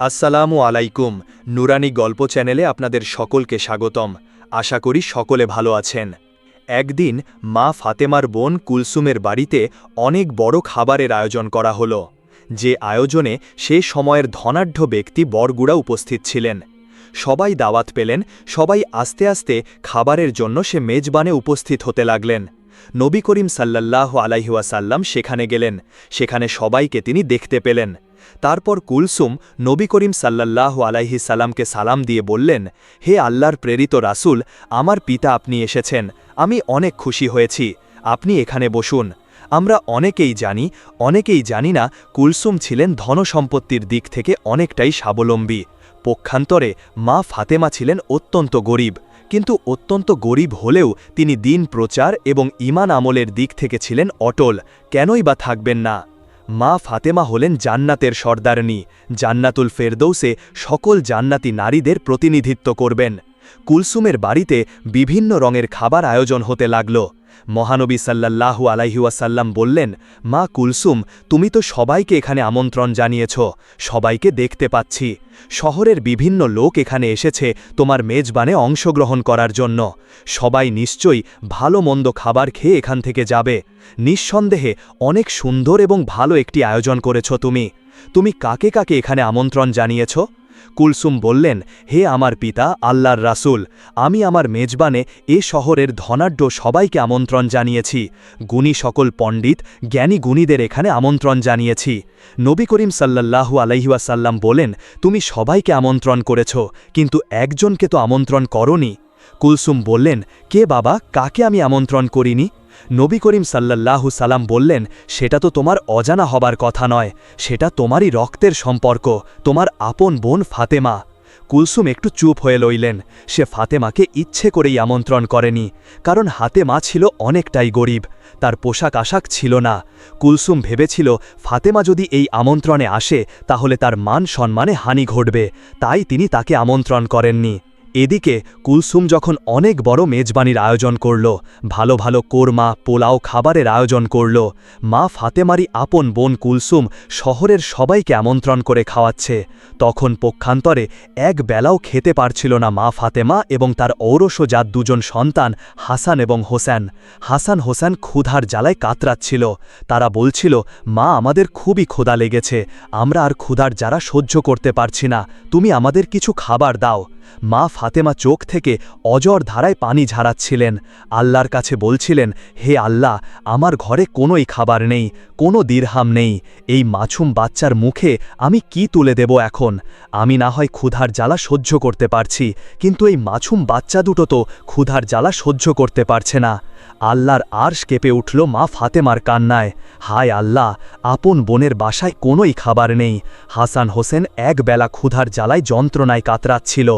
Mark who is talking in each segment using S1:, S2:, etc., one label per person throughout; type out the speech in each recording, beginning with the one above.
S1: আসসালামু আলাইকুম, নুরানি গল্প চ্যানেলে আপনাদের সকলকে স্বাগতম। আশা করি সকলে ভালো আছেন। একদিন মা ফাতেমার বোন কুলসুমের বাড়িতে অনেক বড় খাবারের আয়োজন করা হলো। যে আয়োজনে সে সময়ের ধনাঢ্য ব্যক্তি বরগুড়া উপস্থিত ছিলেন। সবাই দাওয়াত পেলেন, সবাই আস্তে আস্তে খাবারের জন্য সে মেজবানে উপস্থিত হতে লাগলেন। নবী করিম সাল্লাল্লাহু আলাইহুয়াসাল্লাম সেখানে গেলেন, সেখানে সবাইকে তিনি দেখতে পেলেন। তারপর কুলসুম নবী করিম সাল্লাল্লাহু আলাইহি সাল্লামকে সালাম দিয়ে বললেন, হে আল্লাহর প্রেরিত রাসূল, আমার পিতা আপনি এসেছেন, আমি অনেক খুশি হয়েছি, আপনি এখানে বসুন। আমরা অনেকেই জানি অনেকেই জানি না কুলসুম ছিলেন ধনসম্পত্তির দিক থেকে অনেকটাই স্বাবলম্বী। পক্ষান্তরে মা ফাতেমা ছিলেন অত্যন্ত গরিব, কিন্তু অত্যন্ত গরিব হলেও তিনি দিন প্রচার এবং ইমান আমলের দিক থেকে ছিলেন অটল। কেনই বা থাকবেন না? মা ফাতেমা হলেন জান্নাতের সর্দারনি। জান্নাতুল ফেরদৌসে সকল জান্নাতি নারীদের প্রতিনিধিত্ব করবেন। কুলসুমের বাড়িতে বিভিন্ন রঙের খাবার আয়োজন হতে লাগল। মহানবী সাল্লাল্লাহু আলাইহুয়াসাল্লাম বললেন, মা কুলসুম, তুমি তো সবাইকে এখানে আমন্ত্রণ জানিয়েছ, সবাইকে দেখতে পাচ্ছি। শহরের বিভিন্ন লোক এখানে এসেছে তোমার মেজবানে অংশগ্রহণ করার জন্য। সবাই নিশ্চয়ই ভালো মন্দ খাবার খেয়ে এখান থেকে যাবে। নিঃসন্দেহে অনেক সুন্দর এবং ভালো একটি আয়োজন করেছ তুমি। তুমি কাকে কাকে এখানে আমন্ত্রণ জানিয়েছ? কুলসুম বললেন, হে আমার পিতা, আল্লাহর রাসুল, আমি আমার মেজবানে এ শহরের ধনাঢ্য সবাইকে আমন্ত্রণ জানিয়েছি। গুণী সকল পণ্ডিত, জ্ঞানী গুণীদের এখানে আমন্ত্রণ জানিয়েছি। নবী করিম সাল্লাল্লাহু আলাইহুয়াসাল্লাম বলেন, তুমি সবাইকে আমন্ত্রণ করেছ, কিন্তু একজনকে তো আমন্ত্রণ করনি। কুলসুম বললেন, কে বাবা, কাকে আমি আমন্ত্রণ করিনি? নবী করিম সাল্লাল্লাহু সালাম বললেন, সেটা তো তোমার অজানা হবার কথা নয়, সেটা তোমারই রক্তের সম্পর্ক, তোমার আপন বোন ফাতেমা। কুলসুম একটু চুপ হয়ে লইলেন, সে ফাতেমাকে ইচ্ছে করেই আমন্ত্রণ করেনি, কারণ হাতে মা ছিল অনেকটাই গরিব, তার পোশাক আশাক ছিল না। কুলসুম ভেবেছিল, ফাতেমা যদি এই আমন্ত্রণে আসে, তাহলে তার মান সম্মানে হানি ঘটবে, তাই তিনি তাকে আমন্ত্রণ করেননি। এদিকে কুলসুম যখন অনেক বড় মেজবানির আয়োজন করল, ভালো ভালো কোরমা, পোলাও খাবারের আয়োজন করল, মা ফাতেমারি আপন বোন কুলসুম শহরের সবাইকে আমন্ত্রণ করে খাওয়াচ্ছে, তখন পক্ষান্তরে এক বেলাও খেতে পারছিল না মা ফাতেমা এবং তার ঔরস ঔরসজাত দুজন সন্তান হাসান এবং হোসেন। হাসান হোসেন ক্ষুধার জ্বালায় কাতরাচ্ছিল। তারা বলছিল, মা, আমাদের খুবই ক্ষুধা লেগেছে, আমরা আর ক্ষুধার যারা সহ্য করতে পারছি না, তুমি আমাদের কিছু খাবার দাও। মা ফাতেমা চোখ থেকে অজর ধারায় পানি ঝাড়াচ্ছিলেন। আল্লাহর কাছে বলছিলেন, হে আল্লাহ, আমার ঘরে কোনোই খাবার নেই, কোনো দীর্হাম নেই। এই মাছুম বাচ্চার মুখে আমি কি তুলে দেব এখন? আমি না হয় ক্ষুধার জ্বালা সহ্য করতে পারছি, কিন্তু এই মাছুম বাচ্চা দুটো তো ক্ষুধার জ্বালা সহ্য করতে পারছে না। আল্লাহর আর্শ কেঁপে উঠল মা ফাতেমার কান্নায়। হায় আল্লাহ, আপন বোনের বাসায় কোনোই খাবার নেই। হাসান হোসেন এক বেলা ক্ষুধার জ্বালায় যন্ত্রণায় কাতরাচ্ছিল।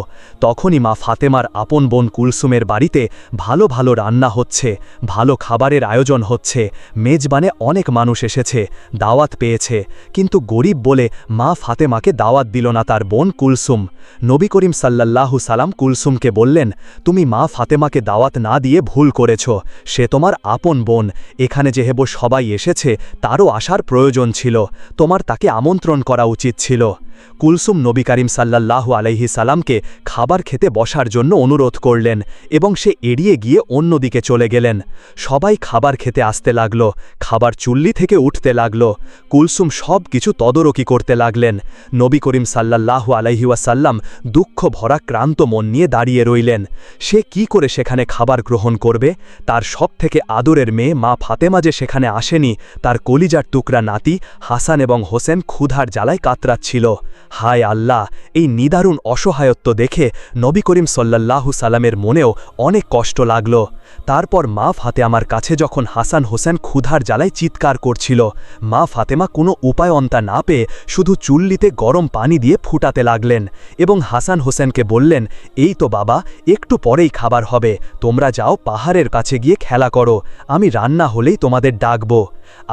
S1: তখনই মা ফাতেমার আপন বোন কুলসুমের বাড়িতে ভালো ভালো রান্না হচ্ছে, ভালো খাবারের আয়োজন হচ্ছে, মেজবানে অনেক মানুষ এসেছে, দাওয়াত পেয়েছে। কিন্তু গরিব বলে মা ফাতেমাকে দাওয়াত দিল না তার বোন কুলসুম। নবী করিম সাল্লাল্লাহু সালাম কুলসুমকে বললেন, তুমি মা ফাতেমাকে দাওয়াত না দিয়ে ভুল করেছ। সে তোমার আপন বোন। এখানে যেহেব সবাই এসেছে, তারও আসার প্রয়োজন ছিল। তোমার তাকে আমন্ত্রণ করা উচিত ছিল। কুলসুম নবী করিম সাল্লাল্লাহু আলাইহি সালামকে খাবার খেতে বসার জন্য অনুরোধ করলেন এবং সে এড়িয়ে গিয়ে অন্যদিকে চলে গেলেন। সবাই খাবার খেতে আসতে লাগল, খাবার চুল্লি থেকে উঠতে লাগল, কুলসুম সব কিছু তদারকি করতে লাগলেন। নবী করিম সাল্লাল্লাহু আলাইহিওয়াসাল্লাম দুঃখ ভরা ক্রান্ত মন নিয়ে দাঁড়িয়ে রইলেন। সে কি করে সেখানে খাবার গ্রহণ করবে? তার সব থেকে আদরের মেয়ে মা ফাতেমা যে সেখানে আসেনি, তার কলিজার টুকরা নাতি হাসান এবং হোসেন ক্ষুধার জ্বালায় কাতরাচ্ছিল। হায় আল্লাহ এই নিদারুণ অসহায়ত্ব দেখে নবী করিম সল্লাল্লাহু সালামের মনেও অনেক কষ্ট লাগল। তারপর মা ফাতে আমার কাছে যখন হাসান হোসেন ক্ষুধার জ্বালায় চিৎকার করছিল, মা ফাতেমা কোনো উপায় উপায়ন্তা না পেয়ে শুধু চুল্লিতে গরম পানি দিয়ে ফুটাতে লাগলেন এবং হাসান হোসেনকে বললেন, এই তো বাবা, একটু পরেই খাবার হবে, তোমরা যাও পাহাড়ের কাছে গিয়ে খেলা করো, আমি রান্না হলেই তোমাদের ডাকব।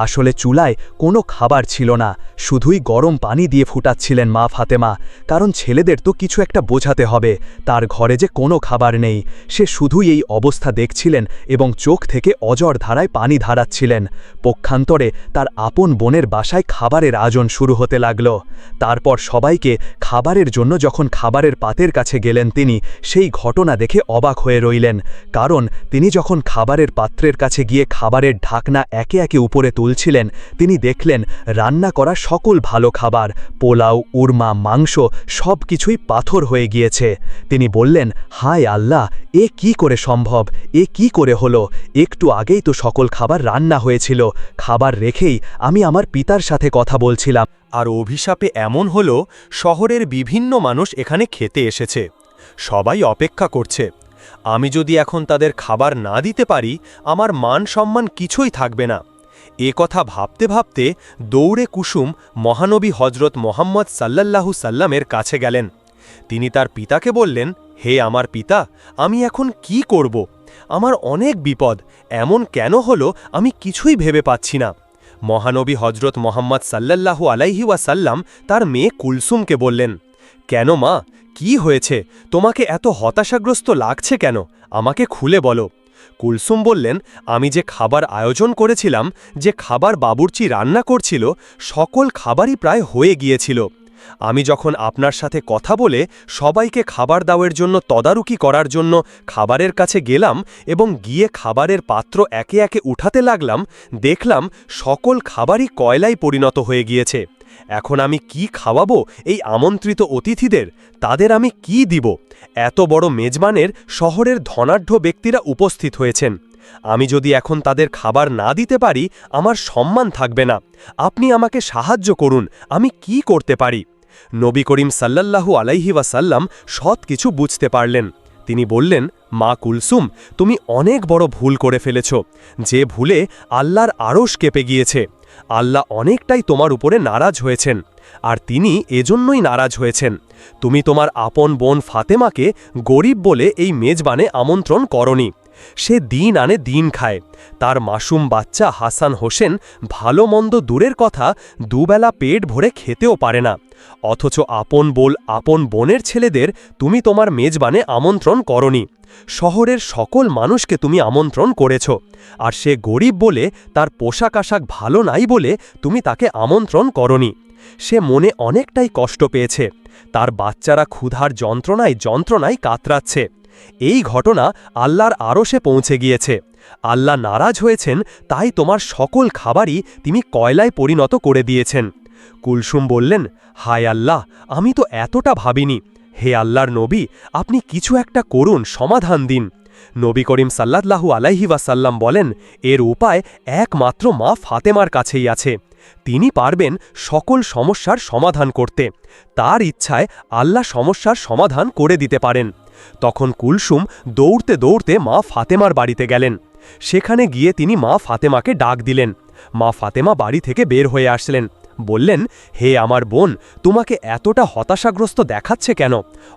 S1: আসলে চুলায় কোনো খাবার ছিল না, শুধুই গরম পানি দিয়ে ফুটাচ্ছিলেন মা ফাতেমা, কারণ ছেলেদের তো কিছু একটা বোঝাতে হবে, তার ঘরে যে কোনো খাবার নেই, সে শুধুই এই অবস্থা দেখছিল। কাঁদছিলেন এবং চোখ থেকে অজর ধারায় পানি ধারাচ্ছিলেন। পক্ষান্তরে তার আপন বোনের বাসায় খাবারের আয়োজন শুরু হতে লাগল। তারপর সবাইকে খাবারের জন্য যখন খাবারের পাতের কাছে গেলেন তিনি, সেই ঘটনা দেখে অবাক হয়ে রইলেন। কারণ তিনি যখন খাবারের পাত্রের কাছে গিয়ে খাবারের ঢাকনা একে একে উপরে তুলছিলেন, তিনি দেখলেন রান্না করা সকল ভালো খাবার, পোলাও, উরমা, মাংস সব কিছুই পাথর হয়ে গিয়েছে। তিনি বললেন, হায় আল্লাহ, এ কি করে সম্ভব? এ কি করে হলো? একটু আগেই তো সকল খাবার রান্না হয়েছিল। খাবার রেখেই আমি আমার পিতার সাথে কথা বলছিলাম।
S2: আর অভিশাপে এমন হল, শহরের বিভিন্ন মানুষ এখানে খেতে এসেছে। সবাই অপেক্ষা করছে। আমি যদি এখন তাদের খাবার না দিতে পারি, আমার মান সম্মান কিছুই থাকবে না। এ কথা ভাবতে ভাবতে দৌড়ে কুসুম মহানবী হজরত মোহাম্মদ সাল্লাল্লাহু সাল্লামের কাছে গেলেন। তিনি তার পিতাকে বললেন, হে আমার পিতা, আমি এখন কি করব? আমার অনেক বিপদ। এমন কেন হলো আমি কিছুই ভেবে পাচ্ছি না। মহানবী হজরত মোহাম্মদ সাল্লাল্লাহু আলাইহি ওয়াসাল্লাম তার মেয়ে কুলসুমকে বললেন, কেন মা? কি হয়েছে? তোমাকে এত হতাশাগ্রস্ত লাগছে কেন? আমাকে খুলে বলো। কুলসুম বললেন, আমি যে খাবার আয়োজন করেছিলাম, যে খাবার বাবুর্চি রান্না করছিল, সকল খাবারই প্রায় হয়ে গিয়েছিল। আমি যখন আপনার সাথে কথা বলে সবাইকে খাবার দাওয়ের জন্য তদারকি করার জন্য খাবারের কাছে গেলাম এবং গিয়ে খাবারের পাত্র একে একে উঠাতে লাগলাম, দেখলাম সকল খাবারই কয়লায় পরিণত হয়ে গিয়েছে। এখন আমি কি খাওয়াবো এই আমন্ত্রিত অতিথিদের? তাদের আমি কি দিব? এত বড় মেজবানের শহরের ধনাঢ্য ব্যক্তিরা উপস্থিত হয়েছেন। আমি যদি এখন তাদের খাবার না দিতে পারি, আমার সম্মান থাকবে না। আপনি আমাকে সাহায্য করুন, আমি কি করতে পারি? নবী করিম সাল্লাল্লাহু আলাইহি ওয়াসাল্লাম সৎ কিছু বুঝতে পারলেন। তিনি বললেন, মা কুলসুম, তুমি অনেক বড় ভুল করে ফেলেছ। যে ভুলে আল্লাহর আড়স কেঁপে গিয়েছে, আল্লাহ অনেকটাই তোমার উপরে নারাজ হয়েছেন, আর তিনি এজন্যই নারাজ হয়েছেন। তুমি তোমার আপন বোন ফাতেমাকে গরিব বলে এই মেজবানে আমন্ত্রণ করনি। সে দিন আনে দিন খায়। তার মাসুম বাচ্চা হাসান হোসেন ভালো মন্দ দূরের কথা দুবেলা পেট ভরে খেতেও পারে না। অথচ আপন বোল আপন বোনের ছেলেদের তুমি তোমার মেজবানে আমন্ত্রণ করনি। শহরের সকল মানুষকে তুমি আমন্ত্রণ করেছ। আর সে গরিব বলে তার পোশাক আশাক ভালো নাই বলে তুমি তাকে আমন্ত্রণ করনি। সে মনে অনেকটাই কষ্ট পেয়েছে। তার বাচ্চারা ক্ষুধার যন্ত্রণায় যন্ত্রণায় কাতরাচ্ছে। এই ঘটনা আল্লাহর আরশে পৌঁছে গিয়েছে। আল্লাহ নারাজ হয়েছেন, তাই তোমার সকল খাবারই তিনি কয়লায় পরিণত করে দিয়েছেন। কুলসুম বললেন, হায় আল্লাহ, আমি তো এতটা ভাবিনি। হে আল্লাহর নবী, আপনি কিছু একটা করুন, সমাধান দিন। নবী করিম সাল্লাল্লাহু আলাইহি ওয়াসাল্লাম বলেন, এর উপায় একমাত্র মা ফাতেমার কাছেই আছে। তিনি পারবেন সকল সমস্যার সমাধান করতে। তার ইচ্ছায় আল্লাহ সমস্যার সমাধান করে দিতে পারেন। তখন কুলসুম দৌড়তে দৌড়তে মা ফাতেমার বাড়িতে গেলেন। সেখানে গিয়ে তিনি মা ফাতেমাকে ডাক দিলেন। মা ফাতেমা বাড়ি থেকে বের হয়ে আসলেন। বললেন, হে আমার বোন, তোমাকে এতটা হতাশাগ্রস্ত দেখাচ্ছে কেন?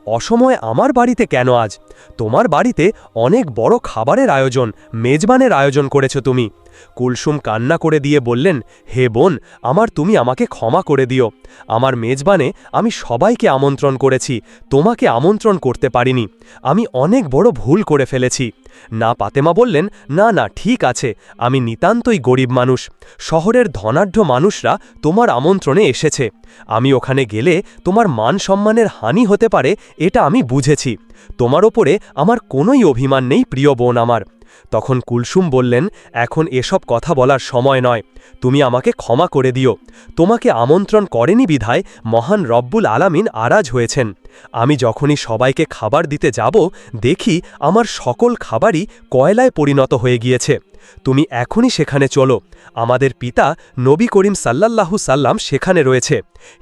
S2: অসময়ে আমার বাড়িতে কেন আজ? তোমার বাড়িতে অনেক বড় খাবারের আয়োজন, মেজবানের আয়োজন করেছ তুমি। কুলসুম কান্না করে দিয়ে বললেন, হে বোন, আমার তুমি আমাকে ক্ষমা করে দিও। আমার মেজবানে আমি সবাইকে আমন্ত্রণ করেছি, তোমাকে আমন্ত্রণ করতে পারিনি। আমি অনেক বড় ভুল করে ফেলেছি। না পাতেমা বললেন, না না, ঠিক আছে, আমি নিতান্তই গরিব মানুষ। শহরের ধনাঢ্য মানুষরা তোমার আমন্ত্রণে এসেছে। আমি ওখানে গেলে তোমার মান সম্মানের হানি হতে পারে, এটা আমি বুঝেছি। তোমার ওপরে আমার কোনোই অভিমান নেই, প্রিয় বোন আমার। তখন কুলসুম বললেন, এখন এসব কথা বলার সময় নয়। তুমি আমাকে ক্ষমা করে দিও। তোমাকে আমন্ত্রণ করেনি বিধায় মহান রব্বুল আলামিন আরাজ হয়েছেন। আমি যখনই সবাইকে খাবার দিতে যাব, দেখি আমার সকল খাবারই কয়লায় পরিণত হয়ে গিয়েছে। তুমি এখনই সেখানে চলো। আমাদের পিতা নবী করিম সাল্লাল্লাহু সাল্লাম সেখানে রয়েছে।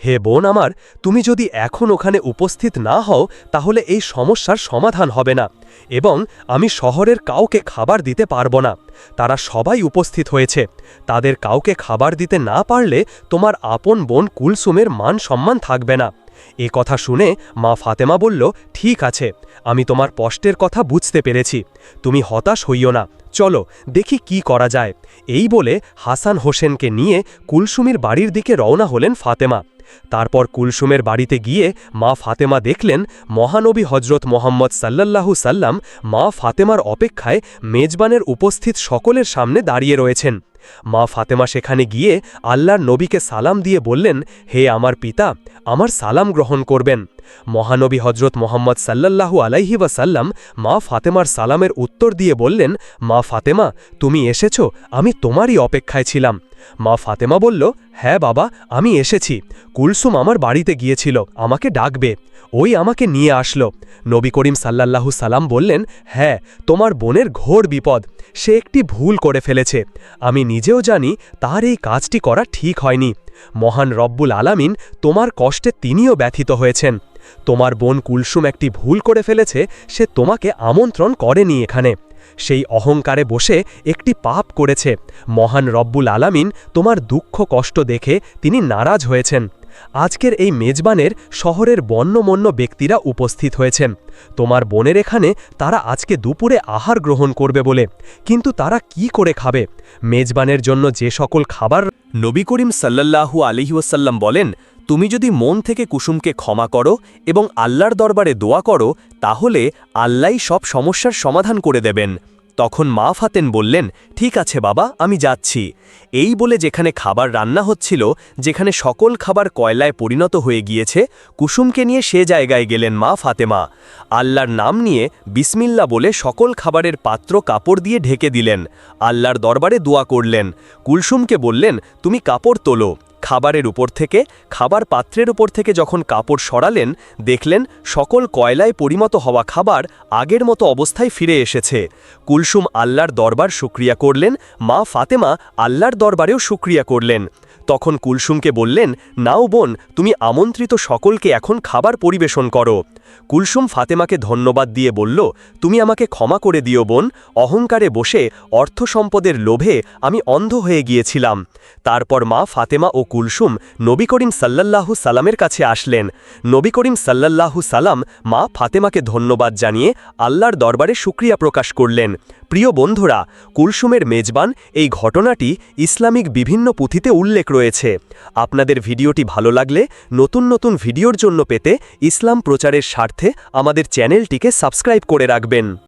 S2: হে বোন আমার, তুমি যদি এখন ওখানে উপস্থিত না হও, তাহলে এই সমস্যার সমাধান হবে না এবং আমি শহরের কাউকে খাবার দিতে পারব না। তারা সবাই উপস্থিত হয়েছে। তাদের কাউকে খাবার দিতে না পারলে তোমার আপন বোন কুলসুমের মান সম্মান থাকবে না। এ কথা শুনে মা ফাতেমা বলল, ঠিক আছে, আমি তোমার কষ্টের কথা বুঝতে পেরেছি। তুমি হতাশ হইও না। চলো, দেখি কি করা যায়। এই বলে হাসান হোসেনকে নিয়ে কুলসুমির বাড়ির দিকে রওনা হলেন ফাতেমা। তারপর কুলসুমের বাড়িতে গিয়ে মা ফাতেমা দেখলেন, মহানবী হজরত মোহাম্মদ সাল্লাল্লাহু সাল্লাম মা ফাতেমার অপেক্ষায় মেজবানের উপস্থিত সকলের সামনে দাঁড়িয়ে রয়েছেন। মা ফাতেমা সেখানে গিয়ে আল্লাহর নবীকে সালাম দিয়ে বললেন, হে আমার পিতা, আমার সালাম গ্রহণ করবেন। মহানবী হজরত মোহাম্মদ সাল্লাল্লাহু আলাইহি ওয়াসাল্লাম মা ফাতেমার সালামের উত্তর দিয়ে বললেন, মা ফাতেমা, তুমি এসেছ, আমি তোমারই অপেক্ষায় ছিলাম। মা ফাতেমা বলল হ্যাঁ বাবা, আমি এসেছি। কুলসুম আমার বাড়িতে গিয়েছিল, আমাকে ডাকবে। ওই আমাকে নিয়ে আসলো। নবী করিম সাল্লাল্লাহু সালাম বললেন হ্যাঁ তোমার বোনের ঘোর বিপদ, সে একটি ভুল করে ফেলেছে। আমি নিজেও জানি তার এই কাজটি করা ঠিক হয়নি। মহান রব্বুল আলামিন তোমার কষ্টে তিনিও ব্যথিত হয়েছেন। তোমার বোন কুলসুম একটি ভুল করে ফেলেছে, সে তোমাকে আমন্ত্রণ করেনি এখানে। সেই অহংকারে বসে একটি পাপ করেছে। মহান রব্বুল আলামিন তোমার দুঃখ কষ্ট দেখে তিনি নারাজ হয়েছেন। আজকের এই মেজবানের শহরের বন্যমন্য ব্যক্তিরা উপস্থিত হয়েছেন। তোমার বোনের এখানে তারা আজকে দুপুরে আহার গ্রহণ করবে বলে। কিন্তু তারা কি করে খাবে? মেজবানের জন্য যে সকল খাবার
S1: নবী করিম সাল্লাল্লাহু আলিহাসাল্লাম বলেন, তুমি যদি মন থেকে কুসুমকে ক্ষমা করো এবং আল্লাহর দরবারে দোয়া করো, তাহলে আল্লাহই সব সমস্যার সমাধান করে দেবেন। তখন মা ফাতেন বললেন, ঠিক আছে বাবা, আমি যাচ্ছি। এই বলে যেখানে খাবার রান্না হচ্ছিল, যেখানে সকল খাবার কয়লায় পরিণত হয়ে গিয়েছে, কুসুমকে নিয়ে সে জায়গায় গেলেন মা ফাতেমা। আল্লাহর নাম নিয়ে বিসমিল্লা বলে সকল খাবারের পাত্র কাপড় দিয়ে ঢেকে দিলেন। আল্লাহর দরবারে দোয়া করলেন। কুলসুমকে বললেন, তুমি কাপড় তোলো। খাবারের উপর থেকে, খাবার পাত্রের উপর থেকে যখন কাপড় সরালেন, দেখলেন সকল কয়লায় পরিমত হওয়া খাবার আগের মতো অবস্থায় ফিরে এসেছে। কুলসুম আল্লাহর দরবার সুক্রিয়া করলেন, মা ফাতেমা আল্লাহর দরবারেও সুক্রিয়া করলেন। তখন কুলসুমকে বললেন, নাও বোন, তুমি আমন্ত্রিত সকলকে এখন খাবার পরিবেশন করো। কুলসুম ফাতেমাকে ধন্যবাদ দিয়ে বলল, তুমি আমাকে ক্ষমা করে দিও বোন, অহংকারে বসে অর্থ সম্পদের লোভে আমি অন্ধ হয়ে গিয়েছিলাম। তারপর মা ফাতেমা ও কুলসুম নবী করিম সাল্লাল্লাহু সালামের কাছে আসলেন। নবী করিম সাল্লাল্লাহু সালাম মা ফাতেমাকে ধন্যবাদ জানিয়ে আল্লাহর দরবারে সুক্রিয়া প্রকাশ করলেন। প্রিয় বন্ধুরা, কুলসুমের মেজবান এই ঘটনাটি ইসলামিক বিভিন্ন পুঁথিতে উল্লেখ রয়েছে। আপনাদের ভিডিওটি ভালো লাগলে নতুন নতুন ভিডিওর জন্য পেতে ইসলাম প্রচারের স্বার্থে আমাদের চ্যানেলটিকে সাবস্ক্রাইব করে রাখবেন।